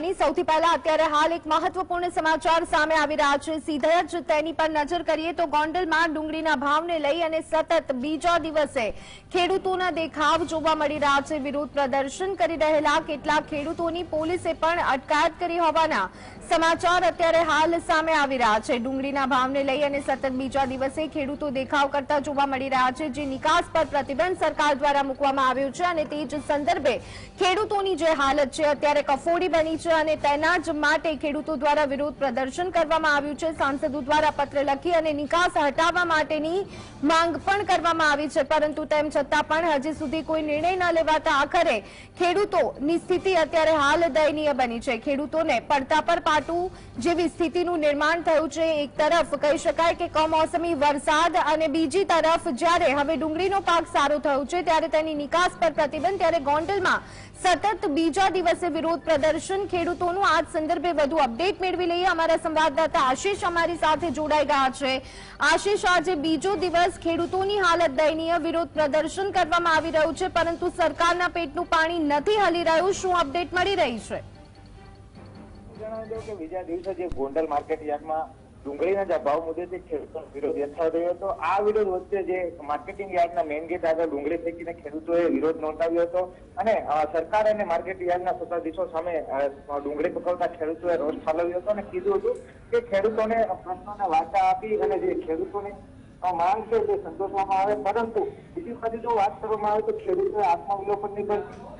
નાની સૌથી પહેલા અત્યારે હાલ એક મહત્વપૂર્ણ સમાચાર સામે આવી રહ્યા છે. સીધા જ તેની પર નજર કરીએ તો ગોંડલમાં ડુંગળીના ભાવને લઈ અને સતત બીજા દિવસે ખેડૂતોના દેખાવ જોવા મળી રહ્યા છે. વિરોધ પ્રદર્શન કરી રહેલા કેટલાક ખેડૂતોની પોલીસે પણ અટકાયત કરી હોવાના સમાચાર અત્યારે હાલ સામે આવી રહ્યા છે. ડુંગળીના ભાવને લઈ અને સતત બીજા દિવસે ખેડૂતો દેખાવ કરતા જોવા મળી રહ્યા છે, જે નિકાસ પર પ્રતિબંધ સરકાર દ્વારા મૂકવામાં આવ્યો છે અને તે જ સંદર્ભે ખેડૂતોની જે હાલત છે, અત્યારે કફોડી બની છે. અને તેના જ માટે ખેડૂતો દ્વારા વિરોધ પ્રદર્શન કરવામાં આવ્યું છે. સાંસદો દ્વારા પત્ર લખી અને નિકાસ હટાવવા માટેની માંગ પણ કરવામાં આવી છે. પરંતુ તેમ છતાં પણ હજી સુધી કોઈ નિર્ણય ન લેવાતા આખરે ખેડૂતોની સ્થિતિ અત્યારે હાલ દયનીય બની છે. ખેડૂતોને પડતા પર પાટું જેવી સ્થિતિનું નિર્માણ થયું છે. એક તરફ કહી શકાય કે કમોસમી વરસાદ અને બીજી તરફ જ્યારે હવે ડુંગળીનો પાક સારો થયો છે, ત્યારે તેની નિકાસ પર પ્રતિબંધ, ત્યારે ગોંડલમાં સતત બીજા દિવસે વિરોધ પ્રદર્શન ખેડૂતોનું આજ સંદર્ભે વધુ અપડેટ મેળવી લઈએ. અમારા સંવાદદાતા આશીષ અમારી સાથે જોડાઈ ગયા છે. આશીષ, આજે બીજો દિવસ ખેડૂતોની હાલત દયનીય વિરોધ પ્રદર્શન કરવામાં આવી રહ્યું છે, પરંતુ સરકારના પેટનું પાણી નથી હલી રહ્યું. શું અપડેટ મળી રહી છે? જણાવી દઉં કે બીજા દિવસે જે ગોંડલ માર્કેટ યાર્ડમાં ડુંગળીના જે ભાવ મુદ્દે ખેડૂતોનો વિરોધ યથાવત રહ્યો હતો, આ વિરોધ વચ્ચે જે માર્કેટિંગ યાર્ડના મેઇન ગેટ આગળ ડુંગળી ફેંકીને ખેડૂતોએ વિરોધ નોંધાવ્યો હતો અને સરકાર અને માર્કેટ યાર્ડના સત્તાધીશો સામે ડુંગળી પકવતા ખેડૂતોએ રોષ ઠાલવ્યો હતો અને કીધું હતું કે ખેડૂતોને પ્રશ્નોને વાચા આપી અને જે ખેડૂતોને માંગ છે તે સંતોષવામાં આવે. પરંતુ બીજી બાજુ જો વાત કરવામાં આવે તો ખેડૂતોએ આત્મવિલોપનની પણ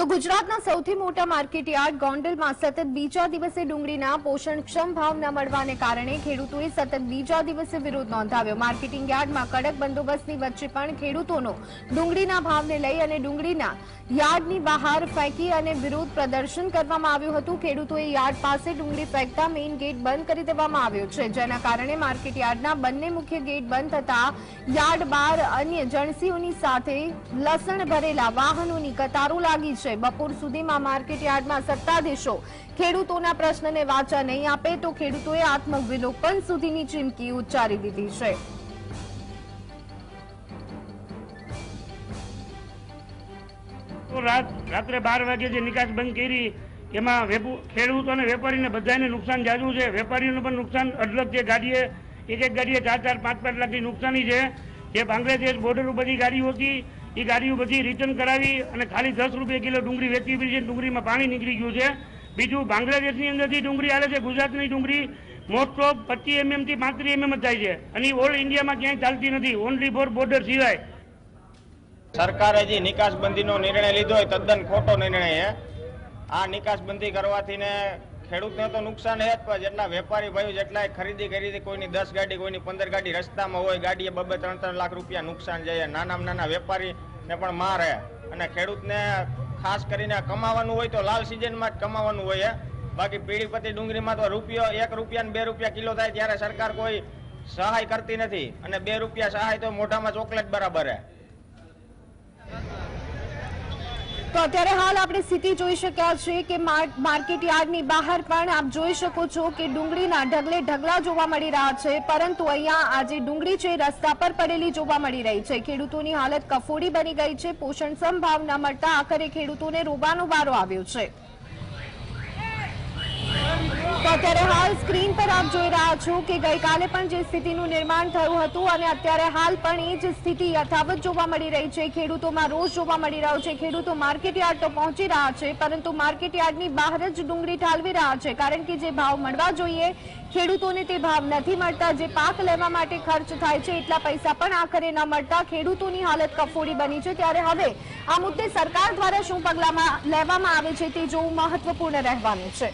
તો ગુજરાતના સૌથી મોટા માર્કેટ યાર્ડ ગોંડલમાં સતત બીજા દિવસે ડુંગળીના પોષણક્ષમ ભાવ ન મળવાને કારણે ખેડૂતોએ સતત બીજા દિવસે વિરોધ નોંધાવ્યો. માર્કેટિંગ યાર્ડમાં કડક બંદોબસ્તની વચ્ચે પણ ખેડૂતોનો ડુંગળીના ભાવને લઈ અને ડુંગળીના યાર્ડની બહાર ફેંકી અને વિરોધ પ્રદર્શન કરવામાં આવ્યું હતું. ખેડૂતોએ યાર્ડ પાસે ડુંગળી ફેંકતા મેઇન ગેટ બંધ કરી દેવામાં આવ્યો છે. જેના કારણે માર્કેટ યાર્ડના બંને મુખ્ય ગેટ બંધ થતા યાર્ડ બહાર અન્ય જણસીઓની સાથે લસણ ભરેલા વાહનોની કતારો લાગી છે. બપોર સુધીમાં માર્કેટ યાર્ડમાં સત્તાધીશો ખેડૂતોના પ્રશ્નને વાચા નહીં આપે તો ખેડૂતોએ આત્મવિલોપન સુધીની ચીમકી ઉચ્ચારી દીધી છે. રાત, રાત્રે બાર વાગે જે નિકાસ બંધ કરી, એમાં વેપુ અને વેપારીને બધાને નુકસાન જાજવું છે. વેપારીઓને પણ નુકસાન, અઢળક છે ગાડીએ, એક એક ગાડીએ ચાર ચાર, પાંચ પાંચ લાખની નુકસાની છે. જે બાંગ્લાદેશ બોર્ડર ઉપર ગાડીઓ હતી, એ ગાડીઓ બધી રિટર્ન કરાવી અને ખાલી દસ રૂપિયા કિલો ડુંગળી વેચી પડી છે. ડુંગળીમાં પાણી નીકળી ગયું છે. બીજું, બાંગ્લાદેશની અંદરથી ડુંગળી આવે છે, ગુજરાતની ડુંગળી મોસ્ટ ઓફ પચીસ એમએમથી પાંત્રીસ એમએમ જ થાય છે. અને ઓલ ઇન્ડિયામાં ક્યાંય ચાલતી નથી. ઓનલી ફોર બોર્ડર સિવાય. સરકારે જે નિકાસબંધીનો નિર્ણય લીધો હોય, તદ્દન ખોટો નિર્ણય છે આ નિકાસબંધી કરવાથી ને ખેડૂતને તો નુકસાન છે જ, પણ જેટલા વેપારી ભાઈઓ જેટલા ખરીદી હતી, કોઈની દસ ગાડી, કોઈની પંદર ગાડી રસ્તામાં હોય, ગાડીએ બબે ત્રણ ત્રણ લાખ રૂપિયા નુકસાન જાય નાના નાના વેપારીને પણ મારે. અને ખેડૂતને ખાસ કરીને કમાવાનું હોય તો લાલ સિઝનમાં જ કમાવાનું હોય બાકી પીળીપતિ ડુંગળીમાં તો રૂપિયો, એક રૂપિયા બે રૂપિયા કિલો થાય, ત્યારે સરકાર કોઈ સહાય કરતી નથી. અને બે રૂપિયા સહાય તો મોઢામાં ચોકલેટ બરાબર છે તો અત્યારે હાલ આપણે સ્થિતિ જોઈ શક્યા છે કે માર- માર્કેટ યાર્ડની બહાર પણ આપ જોઈ શકો છો કે ડુંગળીના ઢગલે ઢગલા જોવા મળી રહ્યા છે, પરંતુ અહીંયા આજે ડુંગળી છે રસ્તા પર પડેલી જોવા મળી રહી છે. ખેડૂતોની હાલત કફોડી બની ગઈ છે પોષણક્ષમ ભાવ ન મળતા આખરે ખેડૂતોને રોવાનો વારો આવ્યો છે. તો અત્યારે હાલ સ્ક્રીન પર આપ જોઈ રહ્યા છો કે ગઈકાલે પણ જે સ્થિતિનું નિર્માણ થયું હતું અને અત્યારે હાલ પણ એ જ સ્થિતિ યથાવત જોવા મળી રહી છે. ખેડૂતોમાં રોષ જોવા મળી રહ્યો છે. ખેડૂતો માર્કેટ યાર્ડ તો પહોંચી રહ્યા છે, પરંતુ માર્કેટયાર્ડની બહાર જ ડુંગળી ઠાલવી રહ્યા છે, કારણ કે જે ભાવ મળવા જોઈએ, ખેડૂતોને તે ભાવ નથી મળતા. જે પાક લેવા માટે ખર્ચ થાય છે, એટલા પૈસા પણ આખરે ન મળતા. ખેડૂતોની હાલત કફોડી બની છે. ત્યારે હવે આ મુદ્દે સરકાર દ્વારા શું પગલામાં લેવામાં આવે છે તે જોવું મહત્વપૂર્ણ રહેવાનું છે.